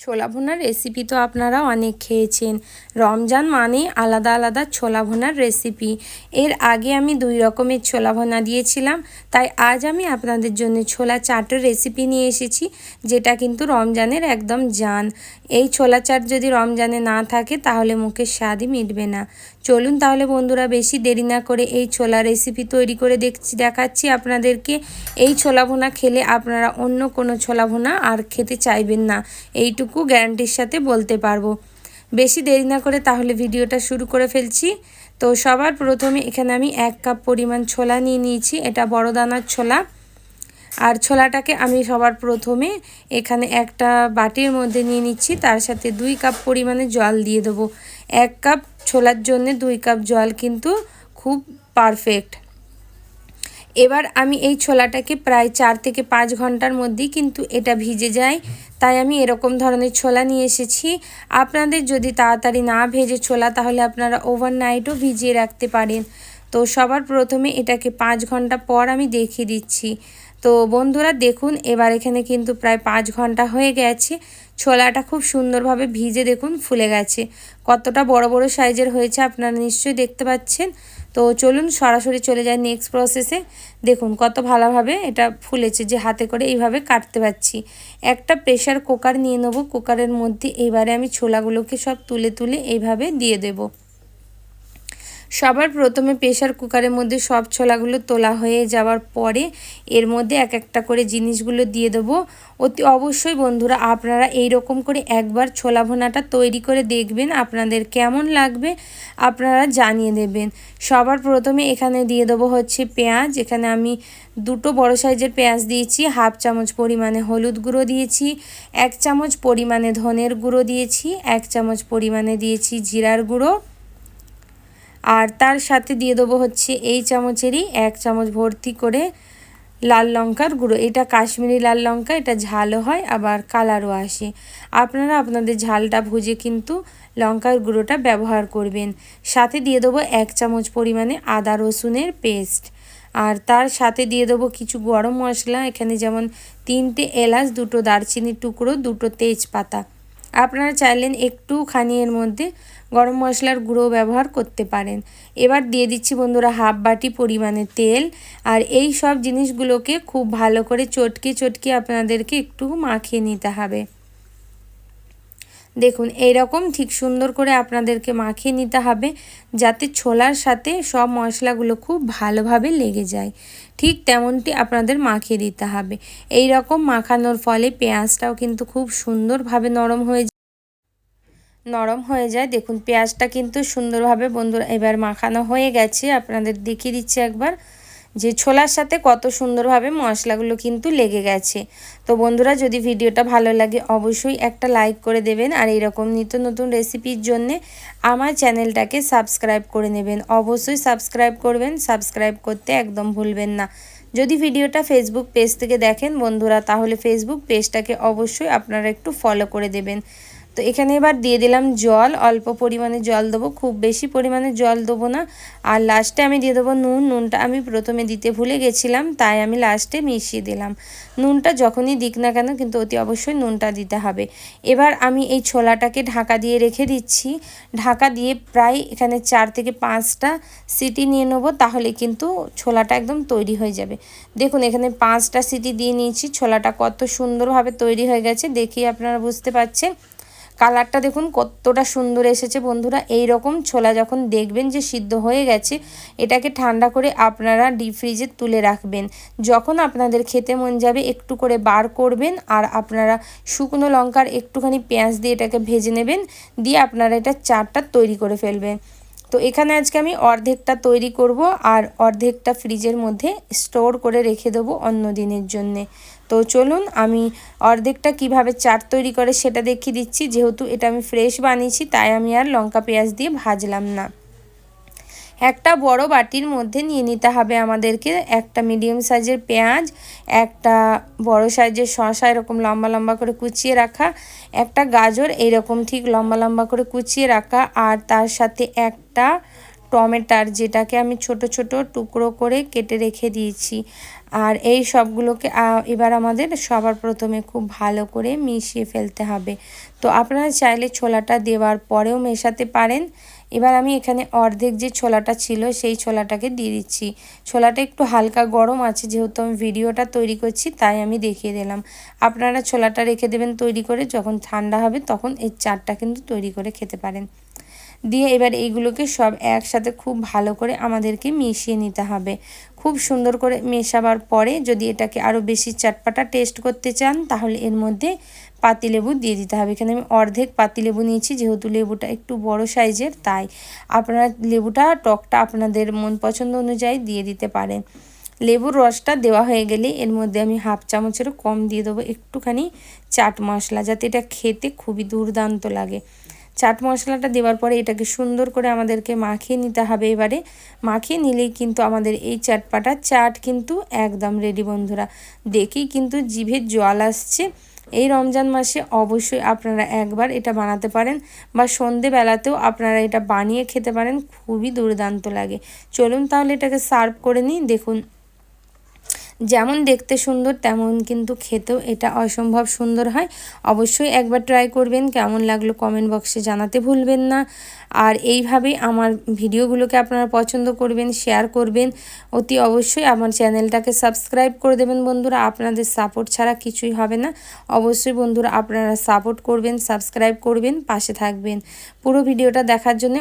ছোলা ভুনার রেসিপি তো আপনারা অনেক খেয়েছেন। রমজান মানে আলাদা আলাদা ছোলা ভুনার রেসিপি এর আগে আমি দুই রকমের ছোলা ভুনা দিয়েছিলাম, তাই আজ আমি আপনাদের জন্য ছোলা চাটের রেসিপি নিয়ে এসেছি, যেটা কিন্তু রমজানের একদম জান। এই ছোলা চাট যদি রমজানে না থাকে, তাহলে মুখের স্বাদই মিটবে না। চলুন তাহলে বন্ধুরা বেশি দেরি না করে এই ছোলা রেসিপি তৈরি করে দেখছি, দেখাচ্ছি আপনাদেরকে। এই ছোলা ভুনা খেলে আপনারা অন্য কোনো ছোলা ভুনা আর খেতে চাইবেন না। এইটুকু গ্যারান্টির সাথে বলতে পারব। বেশি দেরি না করে তাহলে ভিডিওটা শুরু করে ফেলছি। তো সবার প্রথমে এখানে আমি এক কাপ পরিমাণ ছোলা নিয়ে নিয়েছি। এটা বড় দানার ছোলা। আর ছোলাটাকে আমি সবার প্রথমে এখানে একটা বাটির মধ্যে নিয়ে নিচ্ছি। তার সাথে দুই কাপ পরিমাণে জল দিয়ে দেবো। এক কাপ ছোলার জন্য দুই কাপ জল কিন্তু খুব পারফেক্ট। এবার আমি এই ছোলাটাকে প্রায় চার থেকে পাঁচ ঘণ্টার মধ্যেই কিন্তু এটা ভিজে যায়। তাই আমি এরকম ধরনের ছোলা নিয়ে এসেছি। আপনাদের যদি তাড়াতাড়ি না ভেজে ছোলা, তাহলে আপনারা ওভারনাইটও ভিজিয়ে রাখতে পারেন। তো সবার প্রথমে এটাকে পাঁচ ঘণ্টা পর আমি দেখিয়ে দিচ্ছি। তো বন্ধুরা, দেখুন, এবার এখানে কিন্তু প্রায় পাঁচ ঘণ্টা হয়ে গেছে। ছোলাটা খুব সুন্দরভাবে ভিজে দেখুন, ফুলে গেছে। কতটা বড় বড় সাইজের হয়েছে আপনারা নিশ্চয়ই দেখতে পাচ্ছেন। তো চলুন সরাসরি চলে যায় নেক্সট প্রসেসে দেখুন কত ভালোভাবে এটা ফুলেছে যে হাতে করে এইভাবে কাটতে পারছি। একটা প্রেশার কুকার নিয়ে নেব। কুকারের মধ্যে এবারে আমি ছোলাগুলোকে সব তুলে তুলে এইভাবে দিয়ে দেবো। সবার প্রথমে প্রেশার কুকারের মধ্যে সব ছোলাগুলো তোলা হয়ে যাওয়ার পরে এর মধ্যে এক একটা করে জিনিসগুলো দিয়ে দেবো। অতি অবশ্যই বন্ধুরা আপনারা এই রকম করে একবার ছোলা ভোনাটা তৈরি করে দেখবেন, আপনাদের কেমন লাগবে আপনারা জানিয়ে দেবেন। সবার প্রথমে এখানে দিয়ে দেবো হচ্ছে পেঁয়াজ, এখানে আমি দুটো বড় সাইজের পেঁয়াজ দিয়েছি, হাফ চামচ পরিমাণে হলুদ গুঁড়ো দিয়েছি, এক চামচ পরিমাণে ধনের গুঁড়ো দিয়েছি, এক চামচ পরিমাণে দিয়েছি জিরার গুঁড়ো। আর তার সাথে দিয়ে দেবো হচ্ছে এই চামচেরই এক চামচ ভর্তি করে লাল লঙ্কার গুঁড়ো। এটা কাশ্মীরি লাল লঙ্কা, এটা ঝালও হয়, আবার কালারও আসে। আপনারা আপনাদের ঝালটা ভুজে কিন্তু লঙ্কার গুঁড়োটা ব্যবহার করবেন। সাথে দিয়ে দেবো এক চামচ পরিমাণে আদা রসুনের পেস্ট। আর তার সাথে দিয়ে দেবো কিছু গরম মশলা, এখানে যেমন তিনটে এলাচ, দুটো দারচিনির টুকরো, দুটো তেজপাতা। আপনারা চাইলেন একটুখানি এর মধ্যে গরম মশলার গুঁড়ো ব্যবহার করতে পারেন। এবার দিয়ে দিচ্ছি বন্ধুরা হাফ বাটি পরিমাণে তেল। আর এই সব জিনিসগুলোকে খুব ভালো করে চটকে চটকে আপনাদেরকে একটু মাখিয়ে নিতে হবে। দেখুন এই রকম ঠিক সুন্দর করে আপনাদেরকে মাখিয়ে নিতে হবে যাতে ছোলার সাথে সব মশলাগুলো খুব ভালোভাবে লেগে যায়। ঠিক তেমনটি আপনাদের মাখিয়ে দিতে হবে। এই রকম মাখানোর ফলে পেঁয়াজটাও কিন্তু খুব সুন্দরভাবে নরম হয়ে নরম হয়ে যায়। দেখুন, পেঁয়াজটা কিন্তু সুন্দরভাবে বন্ধুরা এবার মাখানো হয়ে গেছে। আপনাদের দেখিয়ে দিচ্ছি একবার যে ছোলার সাথে কত সুন্দরভাবে মশলাগুলো কিন্তু লেগে গেছে। তো বন্ধুরা, যদি ভিডিওটা ভালো লাগে, অবশ্যই একটা লাইক করে দেবেন আর এরকম নিত্য নতুন রেসিপির জন্যে আমার চ্যানেলটাকে সাবস্ক্রাইব করে নেবেন। অবশ্যই সাবস্ক্রাইব করবেন, সাবস্ক্রাইব করতে একদম ভুলবেন না। যদি ভিডিওটা ফেসবুক পেজ থেকে দেখেন বন্ধুরা, তাহলে ফেসবুক পেজটাকে অবশ্যই আপনারা একটু ফলো করে দেবেন। তো এখানে এবার দিয়ে দিলাম জল। অল্প পরিমাণে জল দেবো, খুব বেশি পরিমাণে জল দেবো না। আর লাস্টে আমি দিয়ে দেবো নুন। নুনটা আমি প্রথমে দিতে ভুলে গেছিলাম, তাই আমি লাস্টে মিশিয়ে দিলাম। নুনটা যখনই দিক না কেন, কিন্তু অতি অবশ্যই নুনটা দিতে হবে। এবার আমি এই ছোলাটাকে ঢাকা দিয়ে রেখে দিচ্ছি। ঢাকা দিয়ে প্রায় এখানে চার থেকে পাঁচটা সিটি নিয়ে নেব, তাহলে কিন্তু ছোলাটা একদম তৈরি হয়ে যাবে। দেখুন, এখানে পাঁচটা সিটি দিয়ে নিয়েছি। ছোলাটা কত সুন্দরভাবে তৈরি হয়ে গেছে দেখি আপনারা বুঝতে পারছেন কালারটা দেখুন কতটা সুন্দর এসেছে বন্ধুরা। এই রকম ছোলা যখন দেখবেন যে সিদ্ধ হয়ে গেছে, এটাকে ঠান্ডা করে আপনারা ডিপ ফ্রিজে তুলে রাখবেন। যখন আপনাদের খেতে মন যাবে, একটু করে বার করবেন আর আপনারা শুকনো লঙ্কার একটুখানি পেঁয়াজ দিয়ে এটাকে ভেজে নেবেন, দিয়ে আপনারা এটা চারটা তৈরি করে ফেলবেন। তো এখানে আজকে আমি অর্ধেকটা তৈরি করব আর অর্ধেকটা ফ্রিজের মধ্যে স্টোর করে রেখে দেবো অন্য দিনের জন্যে। তো চলুন আমি অর্ধেকটা কীভাবে চাট তৈরি করে সেটা দেখিয়ে দিচ্ছি। যেহেতু এটা আমি ফ্রেশ বানিয়েছি, তাই আমি আর লঙ্কা পেঁয়াজ দিয়ে ভাজলাম না। একটা বড় বাটির মধ্যে নিয়ে নিতে হবে আমাদেরকে। একটা মিডিয়াম সাইজের পেঁয়াজ, একটা বড় সাইজের শশা এরকম লম্বা লম্বা করে কুচিয়ে রাখা, একটা গাজর এইরকম ঠিক লম্বা লম্বা করে কুচিয়ে রাখা, আর তার সাথে একটা টমেটার যেটাকে আমি ছোট ছোট টুকরো করে কেটে রেখে দিয়েছি। আর এই সবগুলোকে এবার আমাদের সবার প্রথমে খুব ভালো করে মিশিয়ে ফেলতে হবে। তো আপনারা চাইলে ছোলাটা দেওয়ার পরেও মেশাতে পারেন। এবার আমি এখানে অর্ধেক যে ছোলাটা ছিল, সেই ছোলাটাকে দিয়ে দিচ্ছি। ছোলাটা একটু হালকা গরম আছে, যেহেতু আমি ভিডিওটা তৈরি করছি, তাই আমি দেখিয়ে দিলাম। আপনারা ছোলাটা রেখে দেবেন তৈরি করে, যখন ঠান্ডা হবে তখন এই চারটা কিন্তু তৈরি করে খেতে পারেন। দিয়ে এবার এইগুলোকে সব একসাথে খুব ভালো করে আমাদেরকে মিশিয়ে নিতে হবে। খুব সুন্দর করে মেশাবার পরে যদি এটাকে আরও বেশি চাটপাটা টেস্ট করতে চান, তাহলে এর মধ্যে পাতিলেবু দিয়ে দিতে হবে। এখানে আমি অর্ধেক পাতিলেবু নিয়েছি, যেহেতু লেবুটা একটু বড় সাইজের, তাই আপনারা লেবুটা, টকটা আপনাদের মন পছন্দ অনুযায়ী দিয়ে দিতে পারেন লেবুর রসটা দেওয়া হয়ে গেলে এর মধ্যে আমি হাফ চামচেরও কম দিয়ে দেবো একটুখানি চাট মশলা, যাতে এটা খেতে খুবই দুর্দান্ত লাগে। চাট মশলাটা দেওয়ার পরে এটাকে সুন্দর করে আমাদেরকে মাখিয়ে নিতে হবে এবারে। মাখিয়ে নিলেই কিন্তু আমাদের এই চাটপাটা, চাট কিন্তু একদম রেডি বন্ধুরা। দেখেই কিন্তু জিভের জল আসছে। এই রমজান মাসে অবশ্যই আপনারা একবার এটা বানাতে পারেন বা সন্ধেবেলাতেও আপনারা এটা বানিয়ে খেতে পারেন। খুবই দুর্দান্ত লাগে। চলুন তাহলে এটাকে সার্ভ করে নিই। দেখুন যেমন দেখতে সুন্দর, তেমন কিন্তু খেতেও এটা অসম্ভব সুন্দর হয়। অবশ্যই একবার ট্রাই করবেন, কেমন লাগল কমেন্ট বক্সে জানাতে ভুলবেন না। আর এইভাবেই আমার ভিডিওগুলোকে আপনারা পছন্দ করবেন শেয়ার করবেন, অতি অবশ্যই আমার চ্যানেলটাকে সাবস্ক্রাইব করে দেবেন বন্ধুরা। আপনাদের সাপোর্ট ছাড়া কিছুই হবে না। অবশ্যই বন্ধুরা আপনারা সাপোর্ট করবেন সাবস্ক্রাইব করবেন, পাশে থাকবেন। পুরো ভিডিওটা দেখার জন্য